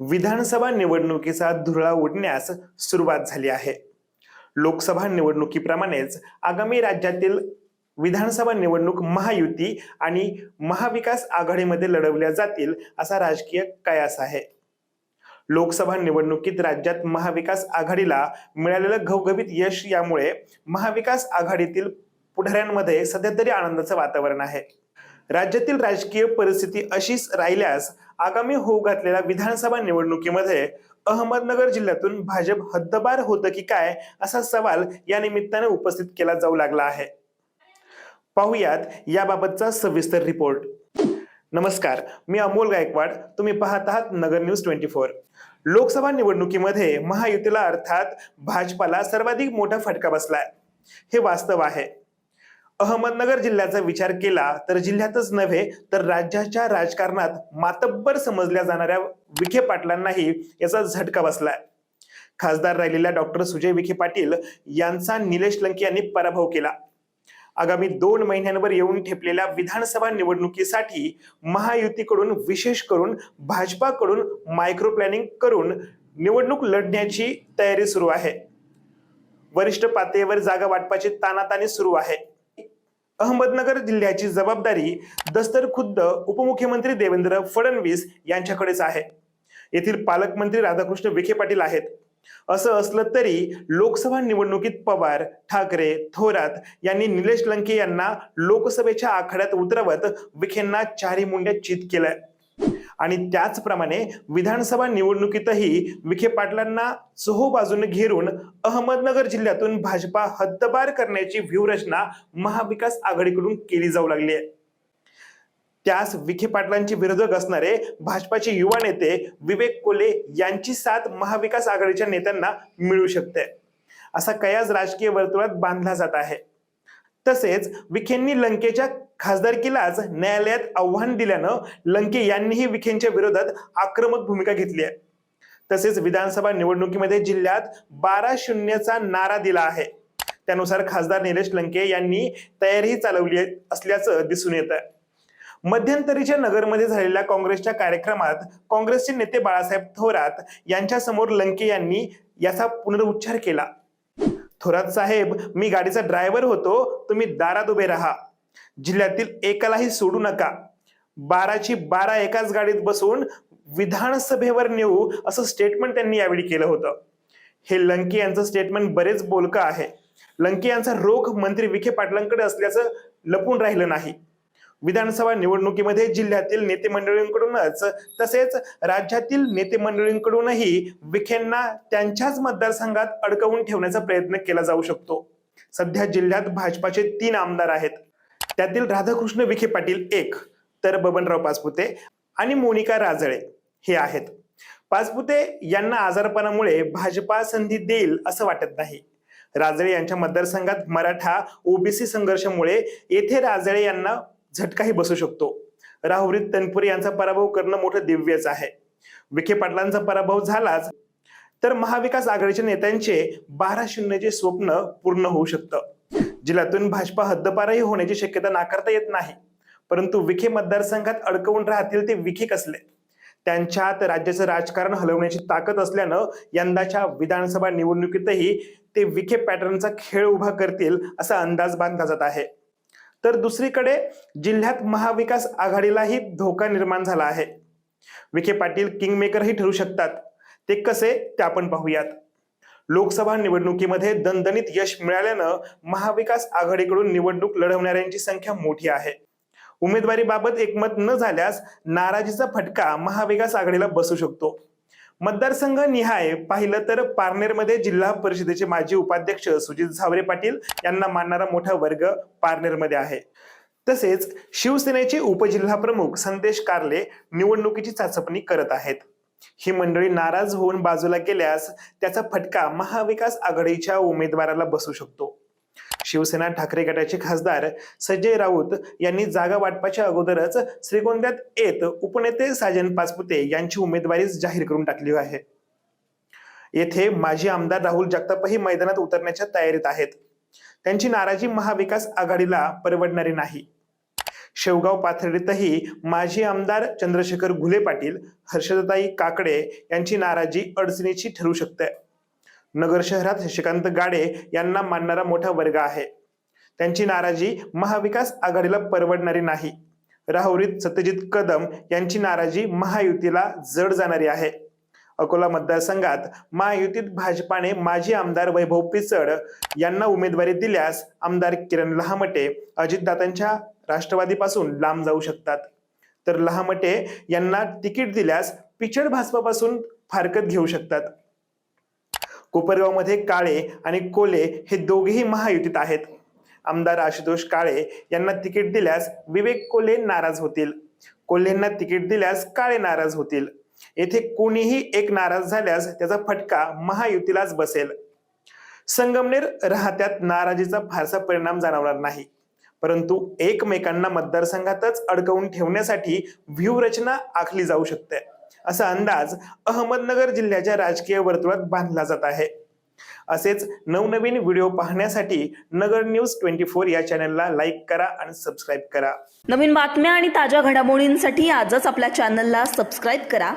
विधानसभा निवडणुकीचा धुरळा उडण्यास सुरुवात झाली आहे. लोकसभा निवडणुकीप्रमाणेच आगामी राज्यातील विधानसभा निवडणूक महायुती आणि महाविकास आघाडीमध्ये लढवल्या जातील असा राजकीय कयास आहे. लोकसभा निवडणुकीत राज्यात महाविकास आघाडीला मिळालेलं घवघवीत यश यामुळे महाविकास आघाडीतील पुढाऱ्यांमध्ये सध्या तरी आनंदाचं वातावरण आहे. राज्यातील राजकीय परिस्थिती अशीच राहिल्यास आगामी होऊ घातलेल्या विधानसभा निवडणुकीमध्ये अहमदनगर जिल्ह्यातून भाजप हद्दबार होतं की काय असा सवाल या निमित्ताने उपस्थित केला जाऊ लागला आहे. पाहुयात याबाबतचा सविस्तर रिपोर्ट. नमस्कार मी अमोल गायकवाड. तुम्ही पाहत आहात Nagar news twenty four. Lok Sabha निवडणुकीमध्ये महायुतीला अर्थात भाजपाला सर्वाधिक मोठा फटका बसलाय. हे वास्तव आहे. अहमदनगर जिल्ह्याचा विचार केला तर जिल्ह्यातच नव्हे तर राज्याच्या राजकारणात मातब्बर समजल्या जाणाऱ्या विखे पाटलांनाही याचा झटका बसलाय. खासदार राहिलेल्या डॉक्टर सुजय विखे पाटील यांचा निलेश लंके यांनी पराभव केला. आगामी दोन महिन्यांवर येऊन ठेपलेल्या विधानसभा निवडणुकीसाठी महायुतीकडून विशेष करून भाजपाकडून मायक्रो प्लॅनिंग करून निवडणूक लढण्याची तयारी सुरू आहे. वरिष्ठ पातळीवर जागा वाटपाची तानातानी सुरू आहे. अहमदनगर जिल्ह्याची जबाबदारी दस्तर खुद्द उपमुख्यमंत्री देवेंद्र फडणवीस यांच्याकडेच आहे. येथील पालकमंत्री राधाकृष्ण विखे पाटील आहेत. असं असलं तरी लोकसभा निवडणुकीत पवार ठाकरे थोरात यांनी निलेश लंके यांना लोकसभेच्या आखाड्यात उतरवत विखेंना चारी मुंड्या चित केलंय. आणि त्याचप्रमाणे विधानसभा निवडणुकीतही विखे पाटलांना चोहो घेरून अहमदनगर जिल्ह्यातून भाजपा हद्दपार करण्याची व्यूहरचना महाविकास आघाडीकडून केली जाऊ लागली आहे. त्यास विखे पाटलांचे विरोधक असणारे भाजपाचे युवा नेते विवेक कोले यांची साथ महाविकास आघाडीच्या नेत्यांना मिळू शकते. असा कयास राजकीय वर्तुळात बांधला जात आहे. तसेच विखेंनी लंकेच्या खासदारकीलाच न्यायालयात आव्हान दिल्यानं लंके यांनीही विखेंच्या विरोधात आक्रमक भूमिका घेतली आहे. तसेच विधानसभा निवडणुकीमध्ये जिल्ह्यात बारा शून्यचा नारा दिला आहे. त्यानुसार खासदार निलेश लंके यांनी तयारीही चालवली असल्याचं दिसून येत आहे. मध्यंतरीच्या नगरमध्ये झालेल्या काँग्रेसच्या कार्यक्रमात काँग्रेसचे नेते बाळासाहेब थोरात यांच्यासमोर लंके यांनी याचा पुनरुच्चार केला. थोरात साहेब मी गाडीचा ड्रायव्हर होतो तुम्ही दारात उभे राहा. जिल्ह्यातील एकालाही सोडू नका. बाराची बारा एकाच गाडीत बसून विधानसभेवर नेऊ असं स्टेटमेंट त्यांनी यावेळी केलं होतं. हे लंके यांचं स्टेटमेंट बरेच बोलकं आहे. लंके यांचा रोख मंत्री विखे पाटलांकडे असल्याचं लपून राहिलं नाही. विधानसभा निवडणुकीमध्ये जिल्ह्यातील नेते मंडळींकडूनच तसेच राज्यातील नेते मंडळींकडूनही विखेंना त्यांच्याच मतदारसंघात अडकवून ठेवण्याचा प्रयत्न केला जाऊ शकतो. सध्या जिल्ह्यात भाजपाचे तीन आमदार आहेत. त्यातील राधाकृष्ण विखे पाटील एक तर बबनराव पाचपुते आणि मोनिका राजळे हे आहेत. पाचपुते यांना आजारपणामुळे भाजपा संधी देईल असं वाटत नाही. राजळे यांच्या मतदारसंघात मराठा ओबीसी संघर्षामुळे येथे राजळे यांना झटकाही बसू शकतो. राहुरीत तनपुरे यांचा पराभव करणं मोठं दिव्यच आहे. विखे पाटलांचा पराभव झालाच तर महाविकास आघाडीच्या नेत्यांचे बारा शून्यचे स्वप्न पूर्ण होऊ शकतं. जिल्ह्यातून भाजपा हद्दपारही होण्याची शक्यता नाकारता येत नाही. परंतु विखे मतदारसंघात अडकवून राहतील ते विखे कसले? त्यांच्यात राज्याचं राजकारण हलवण्याची ताकद असल्यानं यंदाच्या विधानसभा निवडणुकीतही ते विखे पॅटर्नचा खेळ उभा करतील असा अंदाज बांधला जात आहे. तर दुसरीकडे जिल्ह्यात महाविकास आघाडीलाही धोका निर्माण झाला आहे. विखे पाटील किंगमेकरही ठरू शकतात. ते कसे ते आपण पाहूयात. लोकसभा निवडणुकीमध्ये दणदणीत यश मिळाल्यानं महाविकास आघाडीकडून निवडणूक लढवणाऱ्यांची संख्या मोठी आहे. उमेदवारीबाबत एकमत न झाल्यास नाराजीचा फटका महाविकास आघाडीला बसू शकतो. मतदारसंघ निहाय पाहिलं तर पारनेरमध्ये जिल्हा परिषदेचे माजी उपाध्यक्ष सुजित झावरे पाटील यांना मानणारा मोठा वर्ग पारनेरमध्ये आहे. तसेच शिवसेनेचे उपजिल्हा प्रमुख संदेश कारले निवडणुकीची चाचपणी करत आहेत. ही मंडळी नाराज होऊन बाजूला गेल्यास त्याचा फटका महाविकास आघाडीच्या उमेदवाराला बसू शकतो. शिवसेना ठाकरे गटाचे खासदार संजय राऊत यांनी जागा वाटपाच्या अगोदरच श्रीगोंद्यात येत उपनेते साजन पाचपुते यांची उमेदवारी जाहीर करून टाकली आहे. येथे माजी आमदार राहुल जगतापही मैदानात उतरण्याच्या तयारीत आहेत. त्यांची नाराजी महाविकास आघाडीला परवडणारी नाही. शेवगाव पाथर्डीतही माजी आमदार चंद्रशेखर घुले पाटील हर्षदताई काकडे यांची नाराजी अडचणीची ठरू शकते. नगर शहरात शशिकांत गाडे यांना मानणारा मोठा वर्ग आहे. त्यांची नाराजी महाविकास आघाडीला परवडणारी नाही. राहुरीत सत्यजित कदम यांची नाराजी महायुतीला जड जाणारी आहे. अकोला मतदारसंघात महायुतीत भाजपाने माजी आमदार वैभव पिचड यांना उमेदवारी दिल्यास आमदार किरण लहामटे अजितदादांच्या राष्ट्रवादीपासून लांब जाऊ शकतात. तर लहामटे यांना तिकीट दिल्यास पिचड भाजपापासून फारकत घेऊ शकतात. कोपरगावमध्ये काळे आणि कोले हे दोघेही महायुतीत आहेत. आमदार आशुतोष काळे यांना तिकीट दिल्यास विवेक कोले नाराज होतील. कोल्हेंना तिकीट दिल्यास काळे नाराज होतील. येथे कोणीही एक नाराज झाल्यास त्याचा फटका महायुतीलाच बसेल. संगमनेर राहत्यात नाराजीचा फारसा परिणाम जाणवणार नाही. परंतु एकमेकांना मतदारसंघातच अडकवून ठेवण्यासाठी व्यूहरचना आखली जाऊ शकते. असा अंदाज अहमदनगर जिल्ह्याच्या राजकीय वर्तुळात बांधला जात आहे. असेच नवनवीन व्हिडिओ पाहण्यासाठी नगर न्यूज ट्वेंटी फोर या चॅनलला लाईक करा आणि सबस्क्राईब करा. नवीन बातम्या आणि ताज्या घडामोडींसाठी आजच आपल्या चॅनलला सबस्क्राईब करा.